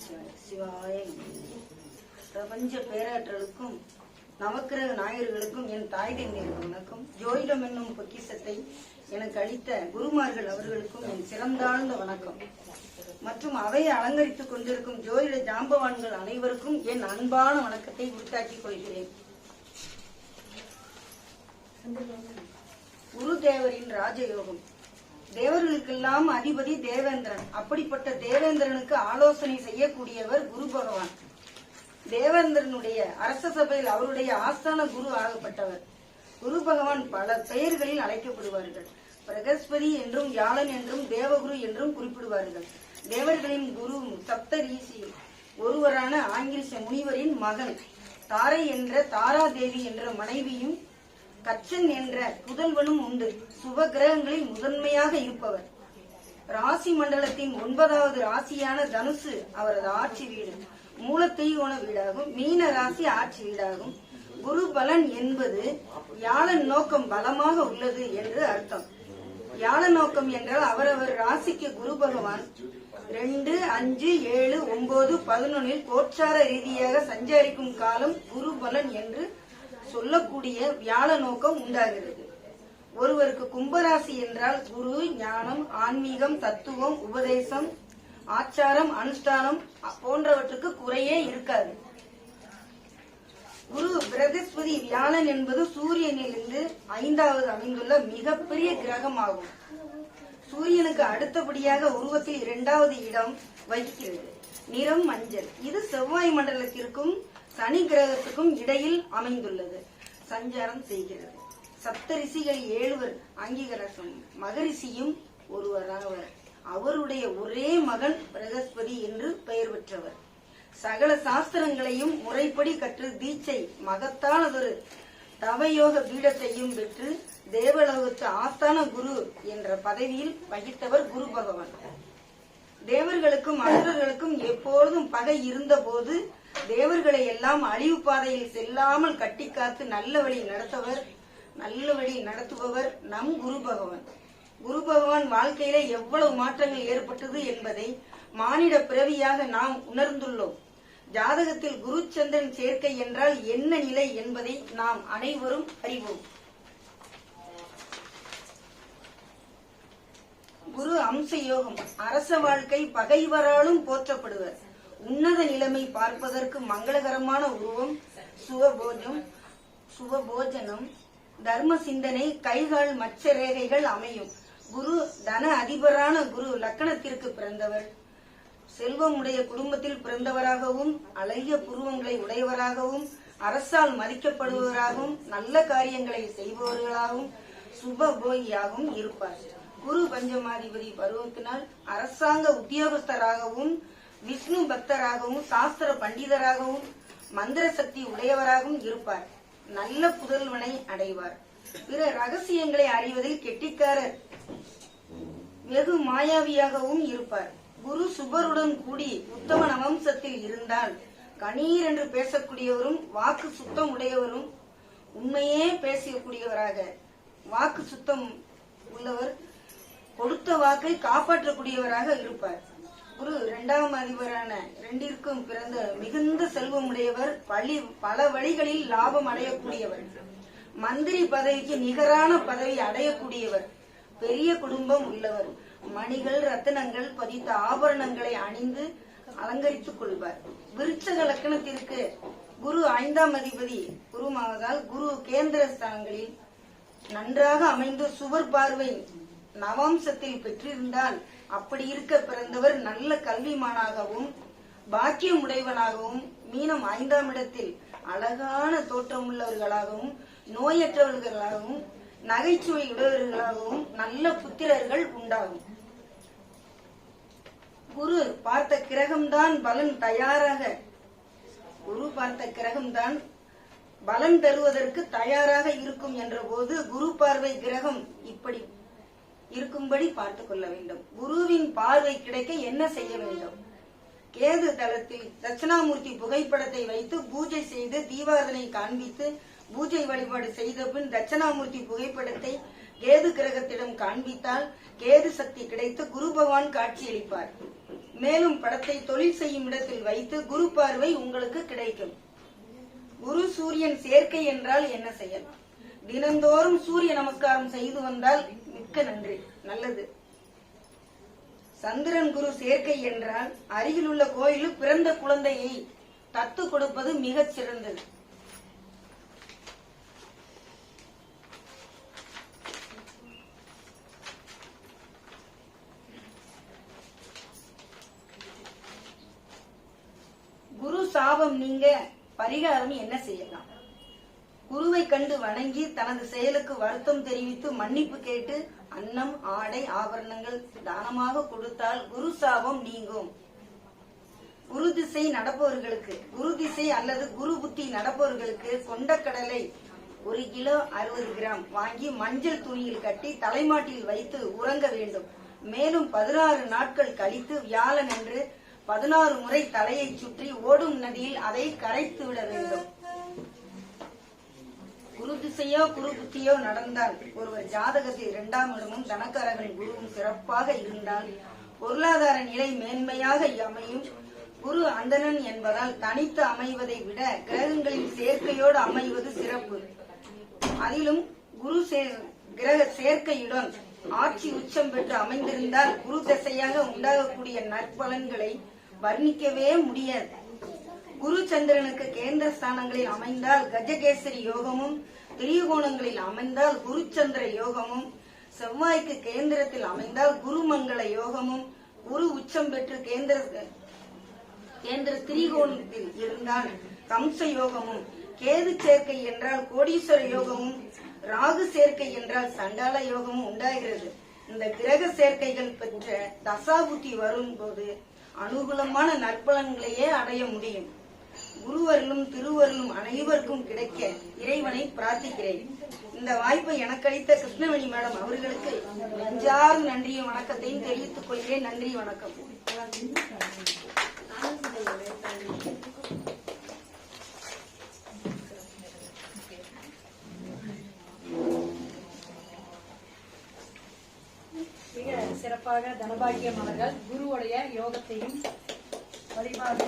சிவாய பிரபஞ்ச பேராற்றலுக்கும் நவக்கிரக நாயர்களுக்கும் என் தாய் தந்தையர் வணக்கம். ஜோதிடம் என்னும் பொக்கிஷத்தை எனக்கு அளித்த குருமார்கள் அவர்களுக்கும் என் சிறந்தாழ்ந்த வணக்கம். மற்றும் அவையை அலங்கரித்துக் கொண்டிருக்கும் ஜோதிட ஜாம்பவான்கள் அனைவருக்கும் என் அன்பான வணக்கத்தை உருத்தாக்கிக் கொள்கிறேன். குரு தேவரின் ராஜயோகம். தேவர்களுக்கெல்லாம் அதிபதி தேவேந்திரன். அப்படிப்பட்ட தேவேந்திரனுக்கு ஆலோசனை செய்யக்கூடியவர் குரு பகவான். தேவேந்திரனுடைய அரச சபையில் அவருடைய ஆஸ்தான குரு ஆகப்பட்டவர். குரு பகவான் பல பெயர்களில் அழைக்கப்படுவார்கள். பிரகஸ்பதி என்றும் வியாழன் என்றும் தேவகுரு என்றும் குறிப்பிடுவார்கள். தேவர்களின் குரு சப்த ரீசி ஒருவரான ஆங்கிலிச முனிவரின் மகன். தாரை என்ற தாரா தேவி என்ற மனைவியும் கச்சன் என்ற புதல்வனும் உண்டு. சுப கிரகங்களில் முதன்மையாக இருப்பவர். ராசி மண்டலத்தின் ஒன்பதாவது ராசியான தனுசு அவரது ஆட்சி வீடு. மூல மூலத்தெய்வோன வீடாகும் மீன ராசி ஆட்சி வீடாகும். குரு பலன் என்பது யாழன் நோக்கம் பலமாக உள்ளது என்று அர்த்தம். யாழ நோக்கம் என்றால் அவரவர் ராசிக்கு குரு பகவான். ரெண்டு அஞ்சு ஏழு ஒன்பது பதினொன்னில் கோச்சார ரீதியாக சஞ்சரிக்கும் காலம் குரு பலன் என்று சொல்லக்கூடிய வியாழ நோக்கம் உண்டாகிறது. ஒருவருக்கு கும்பராசி என்றால் குரு ஞானம் ஆன்மீகம் தத்துவம் உபதேசம் ஆச்சாரம் அனுஷ்டானம் போன்றவற்றுக்கு குறையே இருக்காது. குரு பிரகஸ்பதி வியாழன் என்பது சூரியனிலிருந்து ஐந்தாவது அமைந்துள்ள மிகப்பெரிய கிரகமாகும். சூரியனுக்கு அடுத்தபடியாக உருவத்தில் இரண்டாவது இடம் வகிக்கிறது. நிறம் மஞ்சள். இது செவ்வாய் மண்டலத்திற்கும் சனி கிரகத்துக்கும் இடையில் அமைந்துள்ளது. சஞ்சாரம் செய்கிறது. சப்தரிசிகள் ஏழுவர் அங்கீகரசம் மகரிஷியும் ஒருவராவர். அவருடைய ஒரே மகன் பிரகஸ்பதி என்று பெயர் பெற்றவர். சகல சாஸ்திரங்களையும் முறைப்படி கற்று தீட்சை மகத்தானதொரு தவயோக பீடத்தையும் பெற்று தேவலோகத்து ஆஸ்தான குரு என்ற பதவியில் வகித்தவர் குரு பகவான். தேவர்களுக்கும் அசுரர்களுக்கும் எப்பொழுதும் பகை இருந்தபோது தேவர்களை எல்லாம் அழிவு பாதையில் செல்லாமல் கட்டி காத்து நல்ல வழி நடத்தவர் நல்ல வழி நடத்துபவர் நம் குரு பகவான். குரு பகவான் வாழ்க்கையில எவ்வளவு மாற்றங்கள் ஏற்பட்டது என்பதை மானிட பிறவியாக நாம் உணர்ந்துள்ளோம். ஜாதகத்தில் குரு சந்திரன் சேர்க்கை என்றால் என்ன நிலை என்பதை நாம் அனைவரும் அறிவோம். குரு அம்ச யோகம். அரச வாழ்க்கை பகைவராலும் போற்றப்படுவர். உன்னத நிலைமை பார்ப்பதற்கு மங்களகரமான உருவம் சுவபோஜம் சுவபோஜனம். தர்ம சிந்தனை கைகால் மச்ச ரேகைகள் அமையும். குரு தன அதிபரான குரு லக்கணத்திற்கு பிறந்தவர். செல்வமுடைய குடும்பத்தில் பிறந்தவராகவும் அழகிய புருவங்களை உடையவராகவும் அரசால் மதிக்கப்படுபவராகவும் நல்ல காரியங்களை செய்பவர்களாகவும் சுபபோகியாகவும் இருப்பார். குரு பஞ்சமாதிபதி பருவத்தினால் அரசாங்க உத்தியோகஸ்தராகவும் விஷ்ணு பக்தராகவும் சாஸ்திர பண்டிதராகவும் மந்திர சக்தி உடையவராகவும் இருப்பார். நல்ல புதல்வனை அடைவார். பிற ரகசியங்களை அறிவதில் கெட்டிக்காரர். வெகு மாயாவியாகவும் இருப்பார். குரு சுபருடன் கூடி உத்தம நவம்சத்தில் இருந்தால் கணீர் என்று பேசக்கூடியவரும் வாக்கு சுத்தம் உடையவரும் உண்மையே பேசக்கூடியவராக. வாக்கு சுத்தம் உள்ளவர் கொடுத்த வாக்கை காப்பாற்றக்கூடியவராக இருப்பார். குரு இரண்டாம் அதிபரான இரண்டிற்கும் பிறந்த மிகுந்த செல்வம் உடையவர் பல வழிகளில் லாபம் அடையக்கூடியவர். மந்திரி பதவிக்கு நிகரான பதவி அடையக்கூடியவர். பெரிய குடும்பம் உள்ளவர். மணிகள் ரத்தனங்கள் பதித்த ஆபரணங்களை அணிந்து அலங்கரித்துக் கொள்வார். விருச்சக லக்கணத்திற்கு குரு ஐந்தாம் அதிபதி குருமாவதால் குரு கேந்திர ஸ்தானங்களில் நன்றாக அமைந்து சுவர் பார்வை நவாம்சத்தில் பெற்றிருந்தால் அப்படி இருக்க பிறந்தவர் நல்ல கல்விமானாகவும் பாக்கியம் உடையவனாகவும் மீனம் ஐந்தாம் இடத்தில் அழகான தோற்றமுள்ளவர்களாகவும் நோயற்றவர்களாகவும் நகைச்சுவை உடையவர்களாகவும் நல்ல புத்திரர்கள் உண்டாகும். குரு பார்த்த கிரகம்தான் பலன் தயாராக. குரு பார்த்த கிரகம்தான் பலன் தருவதற்கு தயாராக இருக்கும் என்ற போது குரு பார்வை கிரகம் இப்படி இருக்கும்படி பார்த்துக் கொள்ள வேண்டும். குருவின் பார்வை கிடைக்க என்ன செய்ய வேண்டும்? கேது தளத்தில் தட்சிணாமூர்த்தி புகைப்படத்தை வைத்து பூஜை செய்து தீபாரதனை காண்பித்து பூஜை வழிபாடு செய்த பின் தட்சிணாமூர்த்தி புகைப்படத்தை கேது கிரகத்திடம் காண்பித்தால் கேது சக்தி கிடைத்து குரு பகவான் காட்சியளிப்பார். மேலும் படத்தை தொழில் செய்யும் இடத்தில் வைத்து குரு பார்வை உங்களுக்கு கிடைக்கும். குரு சூரியன் சேர்க்கை என்றால் என்ன செய்யலாம் தினந்தோறும் சூரிய நமஸ்காரம் செய்து வந்தால் மிக்க நன்றி. நல்லது. சந்திரன் குரு சேர்க்கை என்றால் அருகில் உள்ள கோயிலில் பிறந்த குழந்தையை தத்து கொடுப்பது மிகச் சிறந்தது. குரு சாபம் நீங்க பரிகாரம் என்ன செய்யலாம்? குருவை கண்டு வணங்கி தனது செயலுக்கு வருத்தம் தெரிவித்து மன்னிப்பு கேட்டு அன்னம் ஆடை ஆபரணங்கள் தானமாக கொடுத்தால் குரு சாபம் நீங்கும். குரு திசை நடப்பவர்களுக்கு குரு திசை அல்லது குரு புத்தி நடப்பவர்களுக்கு கொண்டக்கடலை ஒரு கிலோ அறுபது கிராம் வாங்கி மஞ்சள் துணியில் கட்டி தலைமாட்டில் வைத்து உறங்க வேண்டும். மேலும் பதினாறு நாட்கள் கழித்து வியாழன் என்று பதினாறு முறை தலையை சுற்றி ஓடும் நதியில் அதை கரைத்து விட வேண்டும். குரு திசையோ குரு புத்தியோ நடந்தால் ஒருவர் ஜாதகத்தில் இரண்டாம் இடமும் தனக்காரகன் குருவும் சிறப்பாக இருந்தால் பொருளாதார நிலை மேன்மையாக அமையும். குரு அந்தணன் என்பதால் தனித்து அமைவதை விட கிரகங்களின் சேர்க்கையோடு அமைவது சிறப்பு. அதிலும் குரு சே- கிரக சேர்க்கையுடன் ஆட்சி உச்சம் பெற்று அமைந்திருந்தால் குரு திசையாக உண்டாகக்கூடிய நற்பலன்களை வர்ணிக்கவே முடியாது. குரு சந்திரனுக்கு கேந்திர ஸ்தானங்களில் அமைந்தால் கஜகேசரி யோகமும் திரிகோணங்களில் அமைந்தால் குருச்சந்திர யோகமும் செவ்வாய்க்கு கேந்திரத்தில் அமைந்தால் குருமங்கள யோகமும் குரு உச்சம் பெற்று கேந்திர கேந்திர திரிகோணத்தில் இருந்தால் கம்ச யோகமும் கேது சேர்க்கை என்றால் கோடீஸ்வர யோகமும் ராகு சேர்க்கை என்றால் சண்டால யோகமும் உண்டாகிறது. இந்த கிரக சேர்க்கைகள் பெற்ற தசாபுத்தி வரும்போது அனுகூலமான நற்பலன்களையே அடைய முடியும். குருவர்களும் திருவர்களும் அனைவருக்கும் கிடைக்க இறைவனை பிரார்த்திக்கிறேன். இந்த வாய்ப்பை எனக்களித்த கிருஷ்ணவேணி மேடம் அவர்களுக்கு நெஞ்சார்ந்த நன்றியும் வணக்கத்தையும் தெரிவித்துக் கொள்கிறேன். நன்றி வணக்கம். மிக சிறப்பாக தனபாகியம் அவர்கள் குருவுடைய யோகத்தையும் வழிபாடு.